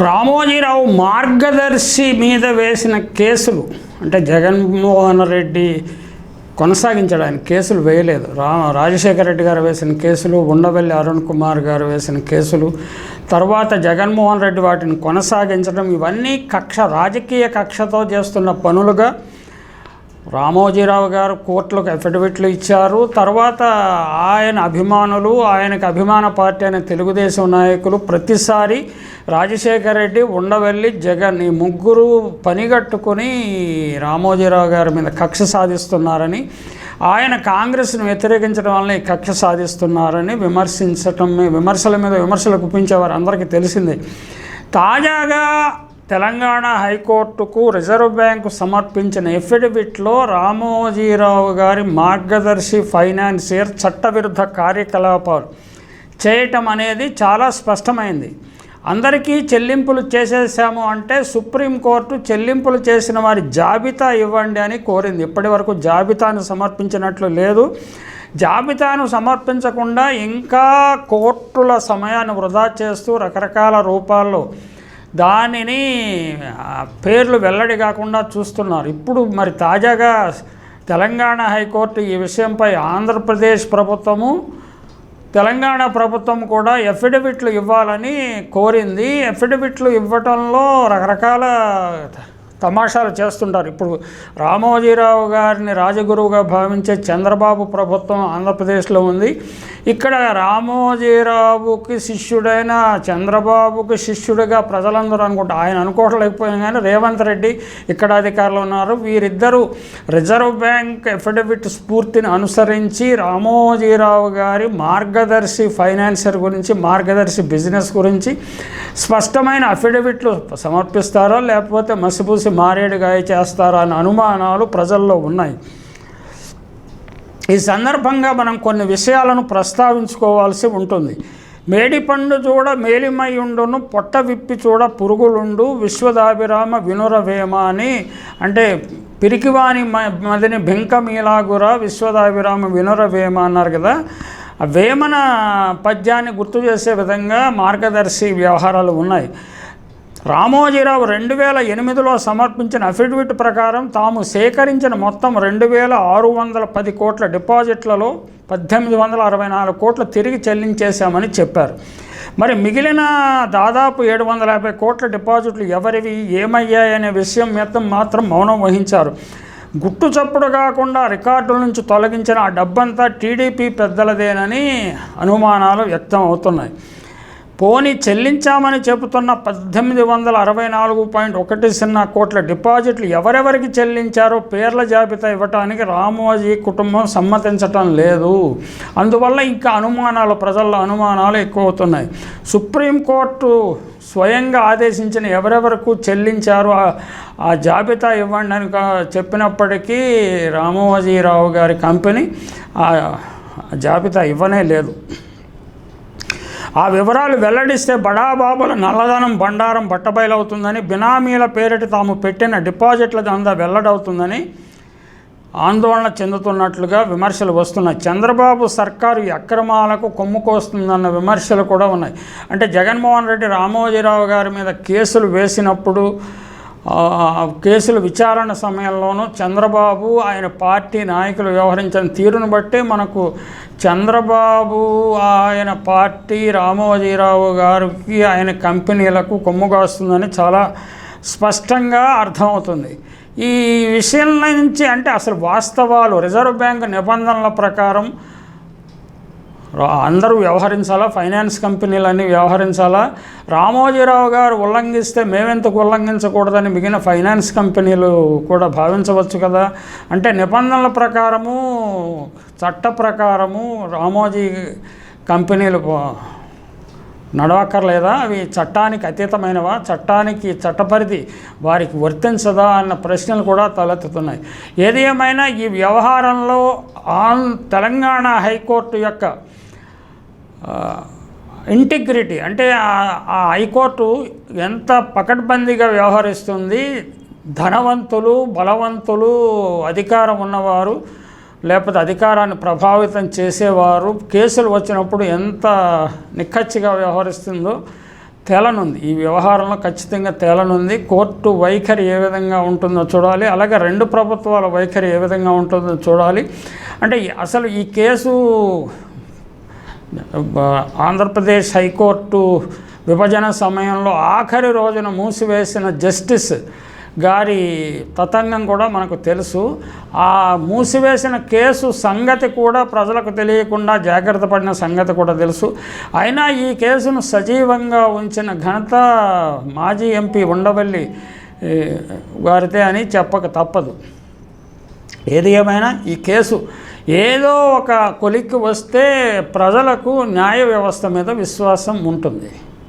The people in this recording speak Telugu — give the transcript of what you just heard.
రామోజీరావు మార్గదర్శి మీద వేసిన కేసులు అంటే జగన్మోహన్ రెడ్డి కొనసాగించడానికి కేసులు వేయలేదు. రా రాజశేఖర రెడ్డి గారు వేసిన కేసులు ఉండవల్లి అరుణ్ కుమార్ గారు వేసిన కేసులు తర్వాత జగన్మోహన్ రెడ్డి వాటిని కొనసాగించడం ఇవన్నీ కక్ష రాజకీయ కక్షతో చేస్తున్న పనులుగా రామోజీరావు గారు కోర్టులకు అఫిడవిట్లు ఇచ్చారు. తర్వాత ఆయన అభిమానులు ఆయనకు అభిమాన పార్టీ అయిన తెలుగుదేశం నాయకులు ప్రతిసారి రాజశేఖర రెడ్డి ఉండవెళ్ళి జగన్ ఈ ముగ్గురు పనిగట్టుకుని రామోజీరావు గారి మీద కక్ష సాధిస్తున్నారని ఆయన కాంగ్రెస్ను వ్యతిరేకించడం వల్ల ఈ కక్ష సాధిస్తున్నారని విమర్శించటం విమర్శల మీద విమర్శలు గుప్పించేవారు అందరికీ తెలిసిందే. తాజాగా తెలంగాణ హైకోర్టుకు రిజర్వ్ బ్యాంకు సమర్పించిన ఎఫిడవిట్లో రామోజీరావు గారి మార్గదర్శి ఫైనాన్సియర్ చట్టవిరుద్ధ కార్యకలాపాలు చేయటం అనేది చాలా స్పష్టమైంది. అందరికీ చెల్లింపులు చేసేసాము అంటే సుప్రీంకోర్టు చెల్లింపులు చేసిన వారి జాబితా ఇవ్వండి అని కోరింది. ఇప్పటి వరకు జాబితాను సమర్పించినట్లు లేదు. జాబితాను సమర్పించకుండా ఇంకా కోర్టుల సమయాన్ని వృధా చేస్తూ రకరకాల రూపాల్లో దానిని పేర్లు వెల్లడి కాకుండా చూస్తున్నారు. ఇప్పుడు మరి తాజాగా తెలంగాణ హైకోర్టు ఈ విషయంపై ఆంధ్రప్రదేశ్ ప్రభుత్వము తెలంగాణ ప్రభుత్వం కూడా ఎఫిడవిట్లు ఇవ్వాలని కోరింది. ఎఫిడవిట్లు ఇవ్వటంలో రకరకాల తమాషాలు చేస్తుంటారు. ఇప్పుడు రామోజీరావు గారిని రాజగురువుగా భావించే చంద్రబాబు ప్రభుత్వం ఆంధ్రప్రదేశ్లో ఉంది. ఇక్కడ రామోజీరావుకి శిష్యుడైన చంద్రబాబుకి శిష్యుడిగా ప్రజలందరూ అనుకుంటారు ఆయన అనుకోవట్లేకపోయినా కానీ రేవంత్ రెడ్డి ఇక్కడ అధికారులు ఉన్నారు. వీరిద్దరూ రిజర్వ్ బ్యాంక్ ఎఫిడవిట్ స్ఫూర్తిని అనుసరించి రామోజీరావు గారి మార్గదర్శి ఫైనాన్షియర్ గురించి మార్గదర్శి బిజినెస్ గురించి స్పష్టమైన అఫిడవిట్లు సమర్పిస్తారో లేకపోతే మసిపూసి మారేడుగాయ చేస్తారా అనే అనుమానాలు ప్రజల్లో ఉన్నాయి. ఈ సందర్భంగా మనం కొన్ని విషయాలను ప్రస్తావించుకోవాల్సి ఉంటుంది. మేడిపండు చూడ మేలిమయుండును పొట్ట విప్పి చూడ పురుగులుండు విశ్వదాభిరామ వినురవేమ అని అంటే పిరికివాని మ- మదిని బెంకమీలాగుర విశ్వదాభిరామ వినురవేమ అన్నారు కదా. ఆ వేమన పద్యాన్ని గుర్తు చేసే విధంగా మార్గదర్శి వ్యవహారాలు ఉన్నాయి. రామోజీరావు రెండు వేల ఎనిమిదిలో సమర్పించిన అఫిడవిట్ ప్రకారం తాము సేకరించిన మొత్తం రెండు వేల ఆరు వందల పది కోట్ల డిపాజిట్లలో పద్దెనిమిది వందల అరవై నాలుగు కోట్లు తిరిగి చెల్లించేశామని చెప్పారు. మరి మిగిలిన దాదాపు ఏడు వందల యాభై కోట్ల డిపాజిట్లు ఎవరివి ఏమయ్యాయనే విషయం మొత్తం మాత్రం మౌనం వహించారు. గుట్టు చప్పుడు కాకుండా రికార్డుల నుంచి తొలగించిన ఆ డబ్బంతా టీడీపీ పెద్దలదేనని అనుమానాలు వ్యక్తం అవుతున్నాయి. పోనీ చెల్లించామని చెబుతున్న పద్దెనిమిది వందల అరవై నాలుగు పాయింట్ ఒకటి సున్నా కోట్ల డిపాజిట్లు ఎవరెవరికి చెల్లించారో పేర్ల జాబితా ఇవ్వటానికి రామోజీ కుటుంబం సమ్మతించటం లేదు. అందువల్ల ఇంకా అనుమానాలు ప్రజల్లో అనుమానాలు ఎక్కువ అవుతున్నాయి సుప్రీంకోర్టు స్వయంగా ఆదేశించిన ఎవరెవరకు చెల్లించారో ఆ- జాబితా ఇవ్వండి అని చెప్పినప్పటికీ రామోజీరావు గారి కంపెనీ ఆ జాబితా ఇవ్వనే లేదు. ఆ వివరాలు వెల్లడిస్తే బడాబాబుల నల్లధనం బండారం బట్టబయలవుతుందని బినామీల పేరిట తాము పెట్టిన డిపాజిట్ల దందా వెల్లడవుతుందని ఆందోళన చెందుతున్నట్లుగా విమర్శలు వస్తున్నాయి. చంద్రబాబు సర్కారు అక్రమాలకు కొమ్ము కోస్తుందన్న విమర్శలు కూడా ఉన్నాయి. అంటే జగన్మోహన్ రెడ్డి రామోజీరావు గారి మీద కేసులు వేసినప్పుడు కేసుల విచారణ సమయంలోనూ చంద్రబాబు ఆయన పార్టీ నాయకులు వ్యవహరించిన తీరును బట్టి మనకు చంద్రబాబు ఆయన పార్టీ రామోజీరావు గారికి ఆయన కంపెనీలకు కొమ్ముగాస్తుందని చాలా స్పష్టంగా అర్థమవుతుంది. ఈ విషయం నుంచి అంటే అసలు వాస్తవాలు రిజర్వ్ బ్యాంక్ నిబంధనల ప్రకారం అందరూ వ్యవహరించాలా? ఫైనాన్స్ కంపెనీలన్నీ వ్యవహరించాలా? రామోజీరావు గారు ఉల్లంఘిస్తే మేమెందుకు ఉల్లంఘించకూడదని మిగిలిన ఫైనాన్స్ కంపెనీలు కూడా భావించవచ్చు కదా? అంటే నిబంధనల ప్రకారము చట్ట ప్రకారము రామోజీ కంపెనీలు నడవక్కర్లేదా అవి చట్టానికి అతీతమైనవా? చట్టానికి చట్టపరిధి వారికి వర్తించదా? అన్న ప్రశ్నలు కూడా తలెత్తుతున్నాయి. ఏది ఏమైనా ఈ వ్యవహారంలో ఆన్ తెలంగాణ హైకోర్టు యొక్క ఇంటిగ్రిటీ అంటే ఆ- ఆ హైకోర్టు ఎంత పకడ్బందీగా వ్యవహరిస్తుంది? ధనవంతులు బలవంతులు అధికారం ఉన్నవారు లేకపోతే అధికారాన్ని ప్రభావితం చేసేవారు. కేసులు వచ్చినప్పుడు ఎంత నిక్కచ్చిగా వ్యవహరిస్తుందో తేలనుంది. ఈ వ్యవహారంలో ఖచ్చితంగా తేలనుంది. కోర్టు వైఖరి ఏ విధంగా ఉంటుందో చూడాలి. అలాగే రెండు ప్రభుత్వాల వైఖరి ఏ విధంగా ఉంటుందో చూడాలి. అంటే అసలు ఈ కేసు ఆంధ్రప్రదేశ్ హైకోర్టు విభజన సమయంలో ఆఖరి రోజున మూసివేసిన జస్టిస్ గారి తతంగం కూడా మనకు తెలుసు. ఆ మూసివేసిన కేసు సంగతి కూడా ప్రజలకు తెలియకుండా జాగ్రత్త పడిన సంగతి కూడా తెలుసు. అయినా ఈ కేసును సజీవంగా ఉంచిన ఘనత మాజీ ఎంపీ ఉండవల్లి వారితే అని చెప్పక తప్పదు. ఏది ఏమైనా ఈ కేసు ఏదో ఒక కొలిక్కి వస్తే ప్రజలకు న్యాయ వ్యవస్థ మీద విశ్వాసం ఉంటుంది.